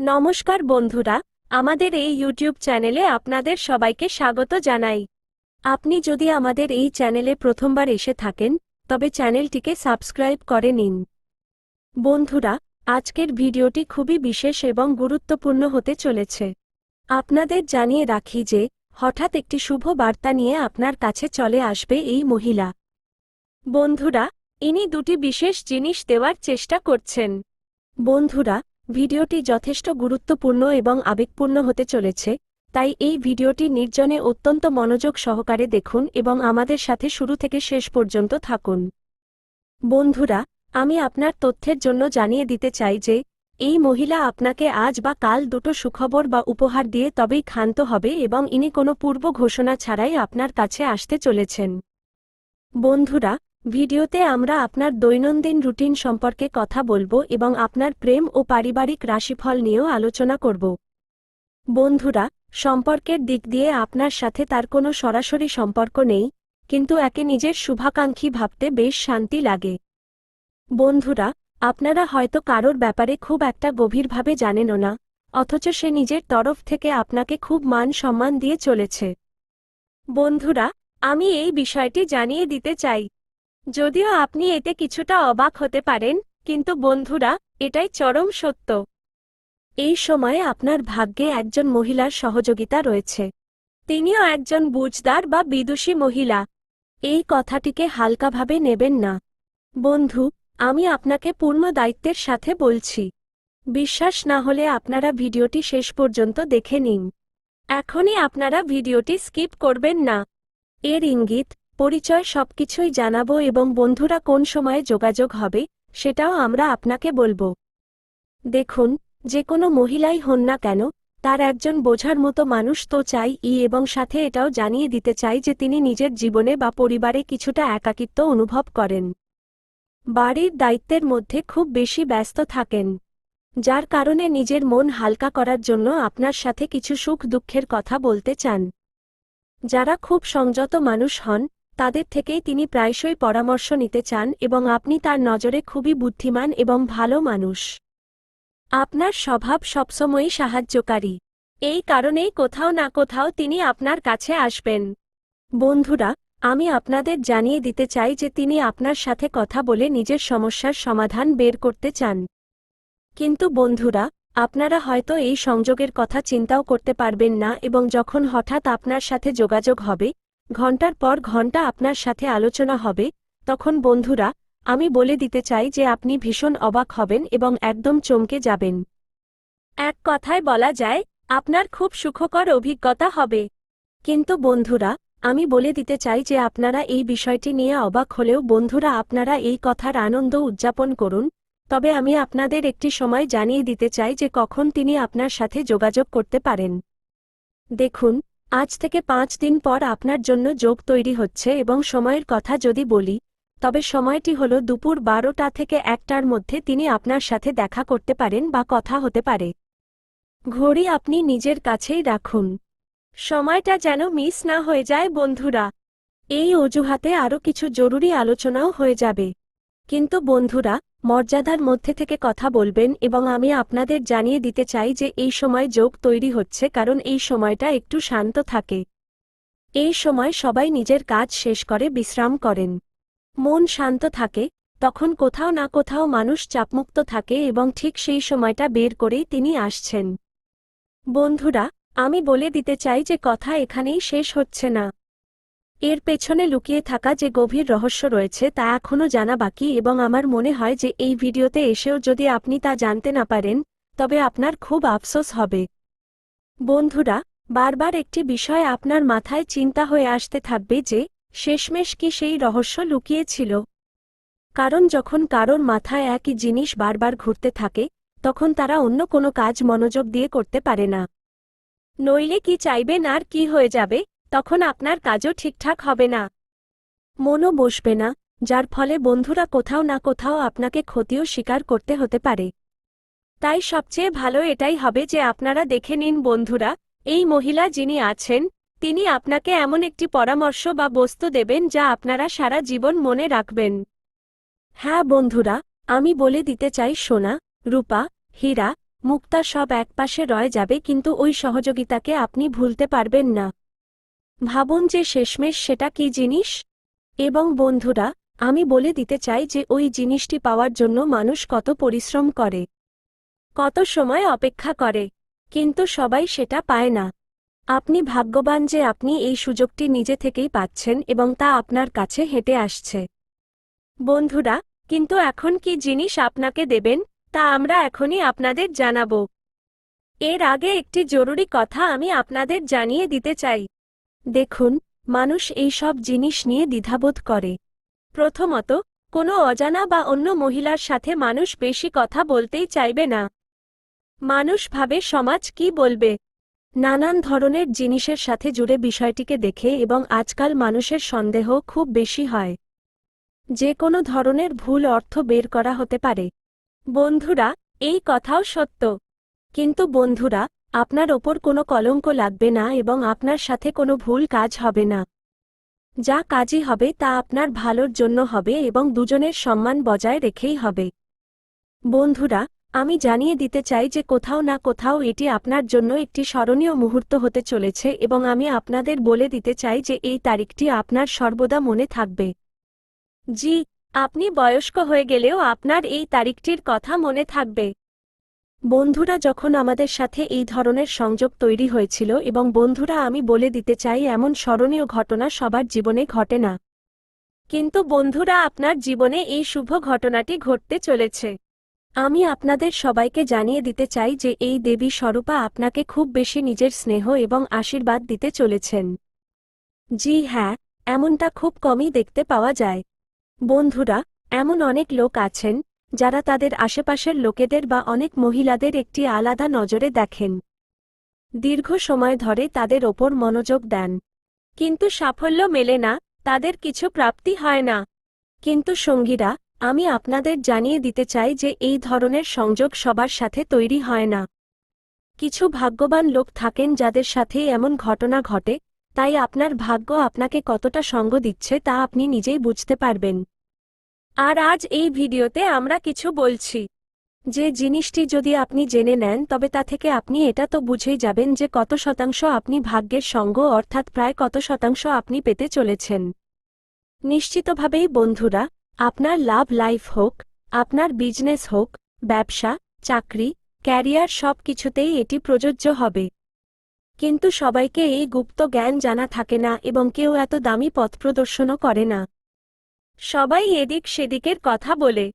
নমস্কার বন্ধুরা, আমাদের এই ইউটিউব চ্যানেলে আপনাদের সবাইকে স্বাগত জানাই। আপনি যদি আমাদের এই চ্যানেলে প্রথমবার এসে থাকেন, তবে চ্যানেলটিকে সাবস্ক্রাইব করে নিন। বন্ধুরা, আজকের ভিডিওটি খুবই বিশেষ এবং গুরুত্বপূর্ণ হতে চলেছে। আপনাদের জানিয়ে রাখি যে, হঠাৎ একটি শুভ বার্তা নিয়ে আপনার কাছে চলে আসবে এই মহিলা। বন্ধুরা, ইনি দুটি বিশেষ জিনিস দেওয়ার চেষ্টা করছেন। বন্ধুরা ভিডিওটি যথেষ্ট গুরুত্বপূর্ণ এবং আবেগপূর্ণ হতে চলেছে, তাই এই ভিডিওটি নির্জনে অত্যন্ত মনোযোগ সহকারে দেখুন এবং আমাদের সাথে শুরু থেকে শেষ পর্যন্ত থাকুন। বন্ধুরা, আমি আপনার তথ্যের জন্য জানিয়ে দিতে চাই যে, এই মহিলা আপনাকে আজ বা কাল দুটো সুখবর বা উপহার দিয়ে তবেই ক্ষান্ত হবে এবং ইনি কোনো পূর্ব ঘোষণা ছাড়াই আপনার কাছে আসতে চলেছেন। বন্ধুরা ভিডিওতে আমরা আপনার দৈনন্দিন রুটিন সম্পর্কে কথা বলব এবং আপনার প্রেম ও পারিবারিক রাশিফল নিয়েও আলোচনা করব। বন্ধুরা, সম্পর্কের দিক দিয়ে আপনার সাথে তার কোনো সরাসরি সম্পর্ক নেই, কিন্তু একে নিজের শুভাকাঙ্ক্ষী ভাবতে বেশ শান্তি লাগে। বন্ধুরা, আপনারা হয়তো কারোর ব্যাপারে খুব একটা গভীরভাবে জানেনও না, অথচ সে নিজের তরফ থেকে আপনাকে খুব মান সম্মান দিয়ে চলেছে। বন্ধুরা, আমি এই বিষয়টি জানিয়ে দিতে চাই। যদিও আপনি এতে কিছুটা অবাক হতে পারেন, কিন্তু বন্ধুরা, এটাই চরম সত্য। এই সময়ে আপনার ভাগ্যে একজন মহিলার সহযোগিতা রয়েছে। তিনিও একজন বুঝদার বা বিদুষী মহিলা। এই কথাটিকে হালকাভাবে নেবেন না। বন্ধু, আমি আপনাকে পূর্ণ দায়িত্বের সাথে বলছি। বিশ্বাস না হলে আপনারা ভিডিওটি শেষ পর্যন্ত দেখে নিন। এখনই আপনারা ভিডিওটি স্কিপ করবেন না। এর ইঙ্গিত পরিচয় সবকিছুই জানাব এবং বন্ধুরা কোন সময়ে যোগাযোগ হবে, সেটাও আমরা আপনাকে বলব। দেখুন, যে কোনো মহিলাই হন না কেন, তার একজন বোঝার মতো মানুষ তো চাই ই এবং সাথে এটাও জানিয়ে দিতে চাই যে তিনি নিজের জীবনে বা পরিবারে কিছুটা একাকিত্ব অনুভব করেন। বাড়ির দায়িত্বের মধ্যে খুব বেশি ব্যস্ত থাকেন। যার কারণে নিজের মন হালকা করার জন্য আপনার সাথে কিছু সুখ দুঃখের কথা বলতে চান। যারা খুব সংযত মানুষ হন তাদের থেকেই তিনি প্রায়শই পরামর্শ নিতে চান এবং আপনি তার নজরে খুবই বুদ্ধিমান এবং ভালো মানুষ। আপনার স্বভাব সবসময়ই সাহায্যকারী। এই কারণেই কোথাও না কোথাও তিনি আপনার কাছে আসবেন। বন্ধুরা, আমি আপনাদের জানিয়ে দিতে চাই যে তিনি আপনার সাথে কথা বলে নিজের সমস্যার সমাধান বের করতে চান। কিন্তু বন্ধুরা, আপনারা হয়তো এই সংযোগের কথা চিন্তাও করতে পারবেন না এবং যখন হঠাৎ আপনার সাথে যোগাযোগ হবে ঘণ্টার পর ঘণ্টা আপনার সাথে আলোচনা হবে, তখন বন্ধুরা, আমি বলে দিতে চাই যে আপনি ভীষণ অবাক হবেন এবং একদম চমকে যাবেন। এক কথায় বলা যায়, আপনার খুব সুখকর অভিজ্ঞতা হবে। কিন্তু বন্ধুরা, আমি বলে দিতে চাই যে আপনারা এই বিষয়টি নিয়ে অবাক হলেও বন্ধুরা আপনারা এই কথার আনন্দ উদযাপন করুন, তবে আমি আপনাদের একটি সময় জানিয়ে দিতে চাই যে কখন তিনি আপনার সাথে যোগাযোগ করতে পারেন। দেখুন আজ থেকে পাঁচ দিন পর আপনার জন্য যোগ তৈরি হচ্ছে এবং সময়ের কথা যদি বলি, তবে সময়টি হল দুপুর বারোটা থেকে একটার মধ্যে তিনি আপনার সাথে দেখা করতে পারেন বা কথা হতে পারে। ঘড়ি আপনি নিজের কাছেই রাখুন। সময়টা যেন মিস না হয়ে যায় বন্ধুরা। এই অজুহাতে আরও কিছু জরুরি আলোচনাও হয়ে যাবে। কিন্তু বন্ধুরা, মর্যাদার মধ্যে থেকে কথা বলবেন এবং আমি আপনাদের জানিয়ে দিতে চাই যে এই সময় যোগ তৈরি হচ্ছে কারণ এই সময়টা একটু শান্ত থাকে। এই সময় সবাই নিজের কাজ শেষ করে বিশ্রাম করেন। মন শান্ত থাকে, তখন কোথাও না কোথাও মানুষ চাপমুক্ত থাকে এবং ঠিক সেই সময়টা বের করেই তিনি আসছেন। বন্ধুরা, আমি বলে দিতে চাই যে কথা এখানেই শেষ হচ্ছে না। এর পেছনে লুকিয়ে থাকা যে গভীর রহস্য রয়েছে তা এখনও জানা বাকি এবং আমার মনে হয় যে এই ভিডিওতে এসেও যদি আপনি তা জানতে না পারেন, তবে আপনার খুব আফসোস হবে। বন্ধুরা, বারবার একটি বিষয় আপনার মাথায় চিন্তা হয়ে আসতে থাকবে যে, শেষমেশ কি সেই রহস্য লুকিয়েছিল কারণ যখন কারোর মাথায় একই জিনিস বারবার ঘুরতে থাকে, তখন তারা অন্য কোনো কাজ মনোযোগ দিয়ে করতে পারে না। নইলে কি চাইবেন আর কি হয়ে যাবে? তখন আপনার কাজও ঠিকঠাক হবে না। মনও বসবে না, যার ফলে বন্ধুরা কোথাও না কোথাও আপনাকে ক্ষতিও স্বীকার করতে হতে পারে। তাই সবচেয়ে ভালো এটাই হবে যে আপনারা দেখে নিন বন্ধুরা, এই মহিলা যিনি আছেন, তিনি আপনাকে এমন একটি পরামর্শ বা বস্তু দেবেন যা আপনারা সারা জীবন মনে রাখবেন। হ্যাঁ বন্ধুরা, আমি বলে দিতে চাই সোনা, রূপা, হীরা, মুক্তা সব একপাশে রয়ে যাবে কিন্তু ওই সহযোগিতাকে আপনি ভুলতে পারবেন না। ভাবুন যে শেষমেশ সেটা কি জিনিস? এবং বন্ধুরা, আমি বলে দিতে চাই যে ওই জিনিসটি পাওয়ার জন্য মানুষ কত পরিশ্রম করে, কত সময় অপেক্ষা করে, কিন্তু সবাই সেটা পায় না। আপনি ভাগ্যবান যে আপনি এই সুযোগটি নিজে থেকেই পাচ্ছেন এবং তা আপনার কাছে হেঁটে আসছে। বন্ধুরা, কিন্তু এখন কি জিনিস আপনাকে দেবেন, তা আমরা এখনই আপনাদের জানাব। এর আগে একটি জরুরি কথা আমি আপনাদের জানিয়ে দিতে চাই। দেখুন, মানুষ এই সব জিনিস নিয়ে দ্বিধাবোধ করে। প্রথমত, কোনো অজানা বা অন্য মহিলার সাথে মানুষ বেশি কথা বলতেই চাইবে না। মানুষ ভাবে সমাজ কি বলবে। নানান ধরনের জিনিসের সাথে জুড়ে বিষয়টিকে দেখে এবং আজকাল মানুষের সন্দেহ খুব বেশি হয়। যে কোনো ধরনের ভুল অর্থ বের করা হতে পারে। বন্ধুরা, এই কথাও সত্য। কিন্তু বন্ধুরা আপনার ওপর কোনো কলঙ্ক লাগবে না এবং আপনার সাথে কোনো ভুল কাজ হবে না। যা কাজই হবে তা আপনার ভালোর জন্য হবে এবং দুজনের সম্মান বজায় রেখেই হবে। বন্ধুরা, আমি জানিয়ে দিতে চাই যে কোথাও না কোথাও এটি আপনার জন্য একটি স্মরণীয় মুহূর্ত হতে চলেছে এবং আমি আপনাদের বলে দিতে চাই যে এই তারিখটি আপনার সর্বদা মনে থাকবে। জি, আপনি বয়স্ক হয়ে গেলেও আপনার এই তারিখটির কথা মনে থাকবে। বন্ধুরা, যখন আমাদের সাথে এই ধরনের সংযোগ তৈরি হয়েছিল এবং বন্ধুরা, আমি বলে দিতে চাই, এমন স্মরণীয় ঘটনা সবার জীবনে ঘটে না। কিন্তু বন্ধুরা, আপনার জীবনে এই শুভ ঘটনাটি ঘটতে চলেছে। আমি আপনাদের সবাইকে জানিয়ে দিতে চাই যে, এই দেবী স্বরূপা আপনাকে খুব বেশি নিজের স্নেহ এবং আশীর্বাদ দিতে চলেছেন। জি হ্যাঁ এমনটা খুব কমই দেখতে পাওয়া যায়। বন্ধুরা, এমন অনেক লোক আছেন যারা তাদের আশেপাশের লোকেদের বা অনেক মহিলাদের একটি আলাদা নজরে দেখেন। দীর্ঘ সময় ধরে তাদের ওপর মনোযোগ দেন। কিন্তু সাফল্য মেলে না, তাদের কিছু প্রাপ্তি হয় না। কিন্তু সঙ্গীরা, আমি আপনাদের জানিয়ে দিতে চাই যে এই ধরনের সংযোগ সবার সাথে তৈরি হয় না। কিছু ভাগ্যবান লোক থাকেন যাদের সাথে এমন ঘটনা ঘটে, তাই আপনার ভাগ্য আপনাকে কতটা সঙ্গ দিচ্ছে তা আপনি নিজেই বুঝতে পারবেন। আর আজ এই ভিডিওতে আমরা কিছু বলছি। যে জিনিসটি যদি আপনি জেনে নেন, তবে তা থেকে আপনি এটা তো বুঝেই যাবেন যে কত শতাংশ আপনি ভাগ্যের সঙ্গ, অর্থাৎ প্রায় কত শতাংশ আপনি পেতে চলেছেন। নিশ্চিতভাবেই বন্ধুরা, আপনার লাভ লাইফ হোক, আপনার বিজনেস হোক, ব্যবসা, চাকরি, ক্যারিয়ার সব কিছুতেই এটি প্রযোজ্য হবে। কিন্তু সবাইকে এই গুপ্ত জ্ঞান জানা থাকে না এবং কেউ এত দামি পথ প্রদর্শনও করে না। সবাই এদিক সেদিকের কথা বলে।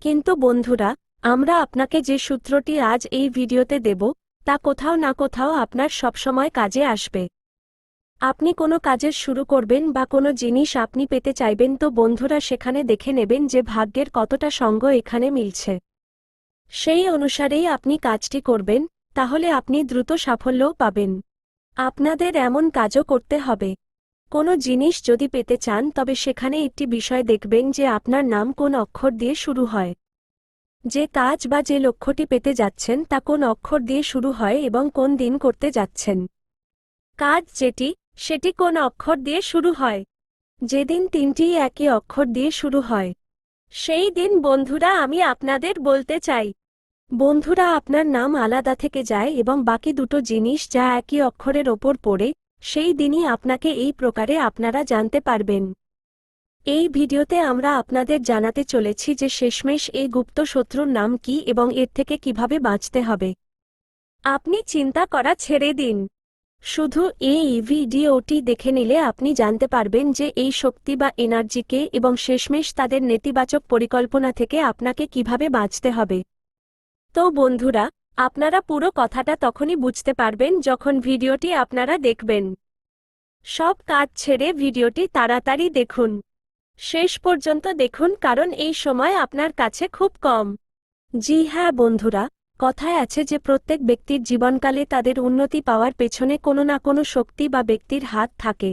কিন্তু বন্ধুরা, আমরা আপনাকে যে সূত্রটি আজ এই ভিডিওতে দেব, তা কোথাও না কোথাও আপনার সবসময় কাজে আসবে। আপনি কোনো কাজের শুরু করবেন বা কোনো জিনিস আপনি পেতে চাইবেন তো বন্ধুরা সেখানে দেখে নেবেন যে ভাগ্যের কতটা সঙ্গ এখানে মিলছে। সেই অনুসারেই আপনি কাজটি করবেন, তাহলে আপনি দ্রুত সাফল্যও পাবেন। আপনাদের এমন কাজও করতে হবে। কোনো জিনিস যদি পেতে চান, তবে সেখানে একটি বিষয় দেখবেন যে আপনার নাম কোন অক্ষর দিয়ে শুরু হয়। যে কাজ বা যে লক্ষ্যটি পেতে যাচ্ছেন, তা কোন অক্ষর দিয়ে শুরু হয় এবং কোন দিন করতে যাচ্ছেন। কাজ যেটি, সেটি কোন অক্ষর দিয়ে শুরু হয়। যেদিন তিনটি একই অক্ষর দিয়ে শুরু হয়। সেই দিন, বন্ধুরা, আমি আপনাদের বলতে চাই। বন্ধুরা, আপনার নাম আলাদা থেকে যায় এবং বাকি দুটো জিনিস যা একই অক্ষরের ওপর পড়ে সেই দিনই আপনাকে এই প্রকারে আপনারা জানতে পারবেন। এই ভিডিওতে আমরা আপনাদের জানাতে চলেছি যে শেষমেশ এই গুপ্ত শত্রুর নাম কি এবং এর থেকে কীভাবে বাঁচতে হবে। আপনি চিন্তা করা ছেড়ে দিন। শুধু এই ভিডিওটি দেখে নিলে আপনি জানতে পারবেন যে এই শক্তি বা এনার্জিকে এবং শেষমেশ তাদের নেতিবাচক পরিকল্পনা থেকে আপনাকে কীভাবে বাঁচতে হবে। তো বন্ধুরা আপনারা পুরো কথাটা তখনই বুঝতে পারবেন যখন ভিডিওটি আপনারা দেখবেন। সব কাজ ছেড়ে ভিডিওটি তাড়াতাড়ি দেখুন। শেষ পর্যন্ত দেখুন কারণ এই সময় আপনার কাছে খুব কম। জি হ্যাঁ বন্ধুরা, কথায় আছে যে প্রত্যেক ব্যক্তির জীবনকালে তাদের উন্নতি পাওয়ার পেছনে কোনো না কোনো শক্তি বা ব্যক্তির হাত থাকে।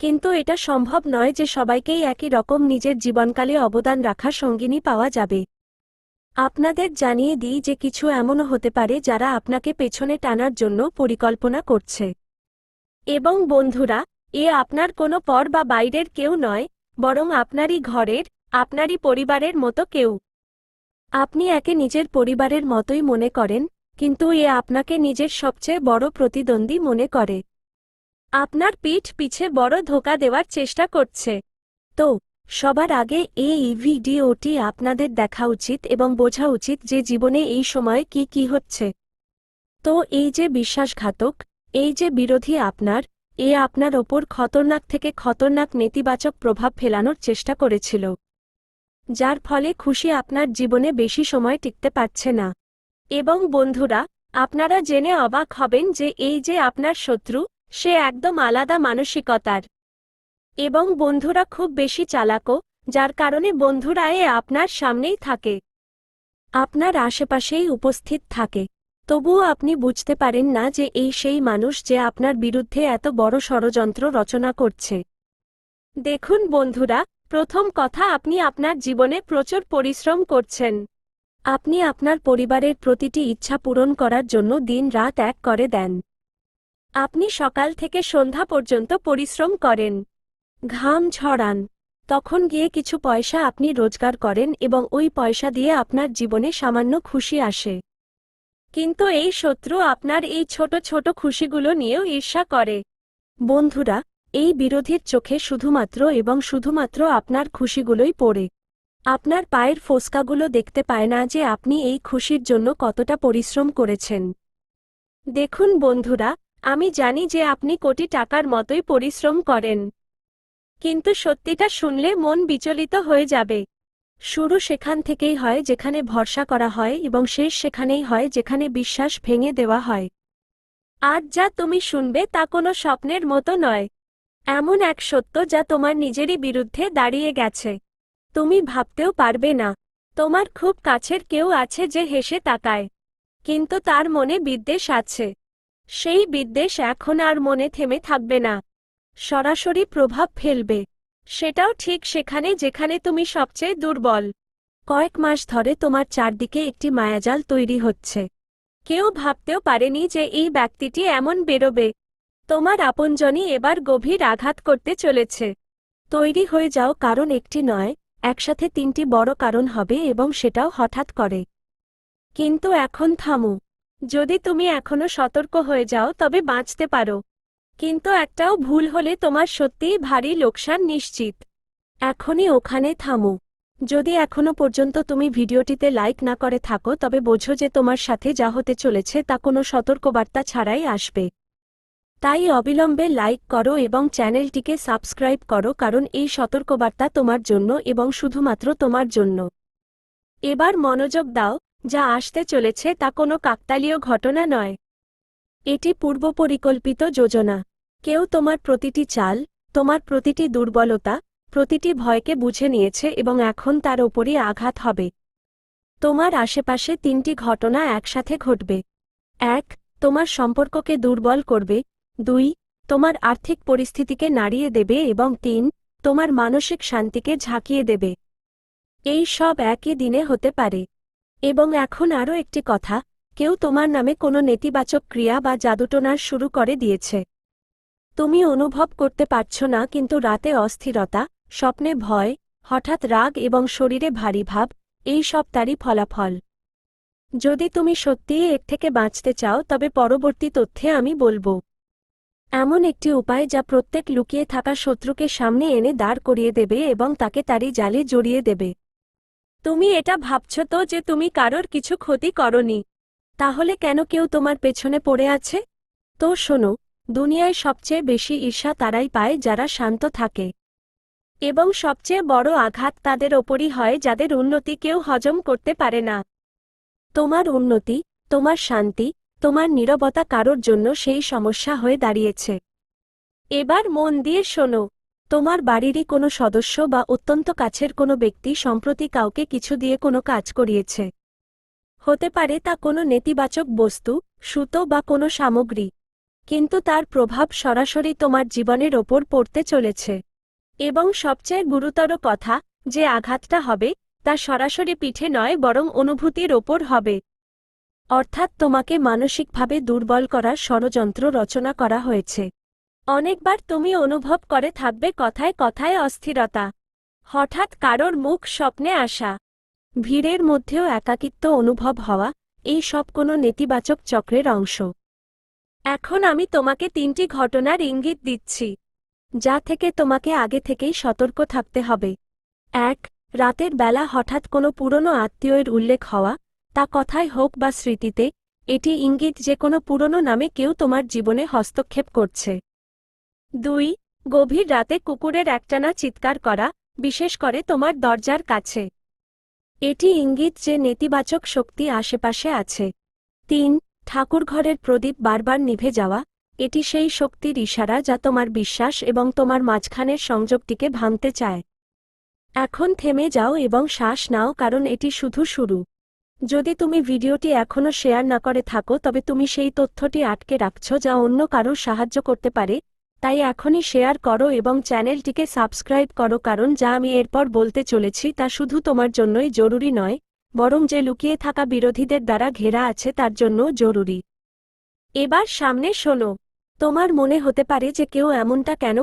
কিন্তু এটা সম্ভব নয় যে সবাইকেই একই রকম নিজের জীবনকালে অবদান রাখা সঙ্গিনী পাওয়া যাবে। আপনাদের জানিয়ে দিই যে কিছু এমনও হতে পারে যারা আপনাকে পেছনে টানার জন্য পরিকল্পনা করছে। এবং বন্ধুরা, এ আপনার কোনো পর বা বাইরের কেউ নয়, বরং আপনারই ঘরের, আপনারই পরিবারের মতো কেউ। আপনি একে নিজের পরিবারের মতোই মনে করেন, কিন্তু এ আপনাকে নিজের সবচেয়ে বড় প্রতিদ্বন্দ্বী মনে করে। আপনার পিঠ পিছে বড় ধোকা দেওয়ার চেষ্টা করছে। তো সবার আগে এই ভিডিওটি আপনাদের দেখা উচিত এবং বোঝা উচিত যে জীবনে এই সময়ে কি কি হচ্ছে। তো এই যে বিশ্বাসঘাতক, এই যে বিরোধী আপনার, এ আপনার ওপর খতরনাক থেকে খতরনাক নেতিবাচক প্রভাব ফেলানোর চেষ্টা করেছিল। যার ফলে খুশি আপনার জীবনে বেশি সময় টিকতে পারছে না। এবং বন্ধুরা, আপনারা জেনে অবাক হবেন যে এই যে আপনার শত্রু, সে একদম আলাদা মানসিকতার। এবং বন্ধুরা খুব বেশি চালাকও, যার কারণে বন্ধুরা এ আপনার সামনেই থাকে। আপনার আশেপাশেই উপস্থিত থাকে। তবুও আপনি বুঝতে পারেন না যে এই সেই মানুষ যে আপনার বিরুদ্ধে এত বড় ষড়যন্ত্র রচনা করছে। দেখুন বন্ধুরা, প্রথম কথা আপনি আপনার জীবনে প্রচুর পরিশ্রম করছেন। আপনি আপনার পরিবারের প্রতিটি ইচ্ছা পূরণ করার জন্য দিন রাত এক করে দেন। আপনি সকাল থেকে সন্ধ্যা পর্যন্ত পরিশ্রম করেন। ঘাম ঝরান তখন গিয়ে কিছু পয়সা আপনি রোজগার করেন এবং ওই পয়সা দিয়ে আপনার জীবনে সামান্য খুশি আসে। কিন্তু এই শত্রু আপনার এই ছোট ছোট খুশিগুলো নিয়েও ঈর্ষা করে। বন্ধুরা, এই বিরোধীর চোখে শুধুমাত্র এবং শুধুমাত্র আপনার খুশিগুলোই পড়ে। আপনার পায়ের ফোসকাগুলো দেখতে পায় না যে আপনি এই খুশির জন্য কতটা পরিশ্রম করেছেন। দেখুন বন্ধুরা, আমি জানি যে আপনি কোটি টাকার মতোই পরিশ্রম করেন। কিন্তু সত্যিটা শুনলে মন বিচলিত হয়ে যাবে। শুরু সেখান থেকেই হয় যেখানে ভরসা করা হয় এবং শেষ সেখানেই হয় যেখানে বিশ্বাস ভেঙে দেওয়া হয়। আজ যা তুমি শুনবে তা কোনো স্বপ্নের মতো নয়। এমন এক সত্য যা তোমার নিজেরই বিরুদ্ধে দাঁড়িয়ে গেছে। তুমি ভাবতেও পারবে না। তোমার খুব কাছের কেউ আছে যে হেসে তাকায়। কিন্তু তার মনে বিদ্বেষ আছে। সেই বিদ্বেষ এখন আর মনে থেমে থাকবে না। সরাসরি প্রভাব ফেলবে। সেটাও ঠিক সেখানে যেখানে তুমি সবচেয়ে দুর্বল। কয়েক মাস ধরে তোমার চারদিকে একটি মায়াজাল তৈরি হচ্ছে। কেউ ভাবতেও পারেনি যে এই ব্যক্তিটি এমন বেরোবে। তোমার আপনজনই এবার গভীর আঘাত করতে চলেছে। তৈরি হয়ে যাও কারণ একটি নয়, একসাথে তিনটি বড় কারণ হবে এবং সেটাও হঠাৎ করে। কিন্তু এখন থামো। যদি তুমি এখনও সতর্ক হয়ে যাও তবে বাঁচতে পারো। কিন্তু একটাও ভুল হলে তোমার সত্যিই ভারী লোকসান নিশ্চিত। এখনই ওখানে থামো। যদি এখনও পর্যন্ত তুমি ভিডিওটিতে লাইক না করে থাকো, তবে বোঝো যে তোমার সাথে যা হতে চলেছে তা কোনো সতর্কবার্তা ছাড়াই আসবে। তাই অবিলম্বে লাইক করো এবং চ্যানেলটিকে সাবস্ক্রাইব করো কারণ এই সতর্কবার্তা তোমার জন্য এবং শুধুমাত্র তোমার জন্য। এবার মনোযোগ দাও, যা আসতে চলেছে তা কোনো কাকতালীয় ঘটনা নয়। এটি পূর্বপরিকল্পিত যোজনা। কেউ তোমার প্রতিটি চাল, তোমার প্রতিটি দুর্বলতা, প্রতিটি ভয়কে বুঝে নিয়েছে এবং এখন তার ওপরই আঘাত হবে। তোমার আশেপাশে তিনটি ঘটনা একসাথে ঘটবে। এক, তোমার সম্পর্ককে দুর্বল করবে। দুই, তোমার আর্থিক পরিস্থিতিকে নাড়িয়ে দেবে এবং তিন, তোমার মানসিক শান্তিকে ঝাঁকিয়ে দেবে। এই সব একই দিনে হতে পারে। এবং এখন আরও একটি কথা কেউ তোমার নামে কোনো নেতিবাচক ক্রিয়া বা জাদুটোনার শুরু করে দিয়েছে। তুমি অনুভব করতে পারছ না, কিন্তু রাতে অস্থিরতা, স্বপ্নে ভয়, হঠাৎ রাগ এবং শরীরে ভারী ভাব, এই সব তারই ফলাফল। যদি তুমি সত্যিই এর থেকে বাঁচতে চাও, তবে পরবর্তী তথ্যে আমি বলব। এমন একটি উপায় যা প্রত্যেক লুকিয়ে থাকা শত্রুকে সামনে এনে দাঁড় করিয়ে দেবে এবং তাকে তারই জালে জড়িয়ে দেবে। তুমি এটা ভাবছ তো যে তুমি কারোর কিছু ক্ষতি করনি। তাহলে কেন কেউ তোমার পেছনে পড়ে আছে? তো শোনো, দুনিয়ায় সবচেয়ে বেশি ঈর্ষা তারাই পায় যারা শান্ত থাকে। এবং সবচেয়ে বড় আঘাত তাদের ওপরই হয় যাদের উন্নতি কেউ হজম করতে পারে না। তোমার উন্নতি, তোমার শান্তি, তোমার নীরবতা কারোর জন্য সেই সমস্যা হয়ে দাঁড়িয়েছে। এবার মন দিয়ে শোনো, তোমার বাড়িরই কোনো সদস্য বা অত্যন্ত কাছের কোনো ব্যক্তি সম্প্রতি কাউকে কিছু দিয়ে কোনো কাজ করিয়েছে। হতে পারে তা কোনো নেতিবাচক বস্তু, সুতো বা কোনো সামগ্রী। কিন্তু তার প্রভাব সরাসরি তোমার জীবনের ওপর পড়তে চলেছে। এবং সবচেয়ে গুরুতর কথা, যে আঘাতটা হবে, তা সরাসরি পিঠে নয়, বরং অনুভূতির ওপর হবে। অর্থাৎ তোমাকে মানসিকভাবে দুর্বল করার ষড়যন্ত্র রচনা করা হয়েছে। অনেকবার তুমি অনুভব করে থাকবে কথায় কথায় অস্থিরতা। হঠাৎ কারোর মুখ স্বপ্নে আসা। ভিড়ের মধ্যেও একাকিত্ব অনুভব হওয়া এই সব কোনো নেতিবাচক চক্রের অংশ। এখন আমি তোমাকে তিনটি ঘটনার ইঙ্গিত দিচ্ছি, যা থেকে তোমাকে আগে থেকেই সতর্ক থাকতে হবে। এক, রাতের বেলা হঠাৎ কোনো পুরনো আত্মীয়ের উল্লেখ হওয়া, তা কথায় হোক বা স্মৃতিতে, এটি ইঙ্গিত যে কোনো পুরনো নামে কেউ তোমার জীবনে হস্তক্ষেপ করছে। দুই, গভীর রাতে কুকুরের একটানা চিৎকার করা, বিশেষ করে তোমার দরজার কাছে। এটি ইঙ্গিত যে নেতিবাচক শক্তি আশেপাশে আছে। তিন, ঠাকুরঘরের প্রদীপ বারবার নিভে যাওয়া, এটি সেই শক্তির ইশারা যা তোমার বিশ্বাস এবং তোমার মাঝখানের সংযোগটিকে ভাঙতে চায়। এখন থেমে যাও এবং শ্বাস নাও কারণ এটি শুধু শুরু। যদি তুমি ভিডিওটি এখনও শেয়ার না করে থাকো তবে তুমি সেই তথ্যটি আটকে রাখছ যা অন্য কারও সাহায্য করতে পারে তাই এখনই শেয়ার করো এবং চ্যানেলটিকে সাবস্ক্রাইব করো কারণ যা আমি এরপর বলতে চলেছি তা শুধু তোমার জন্যই জরুরি নয়, বরং যে লুকিয়ে থাকা বিরোধীদের দ্বারা ঘেরা আছে তার জন্য জরুরি। এবার সামনে শোনো, তোমার মনে হতে পারে যে কেউ এমনটা কেন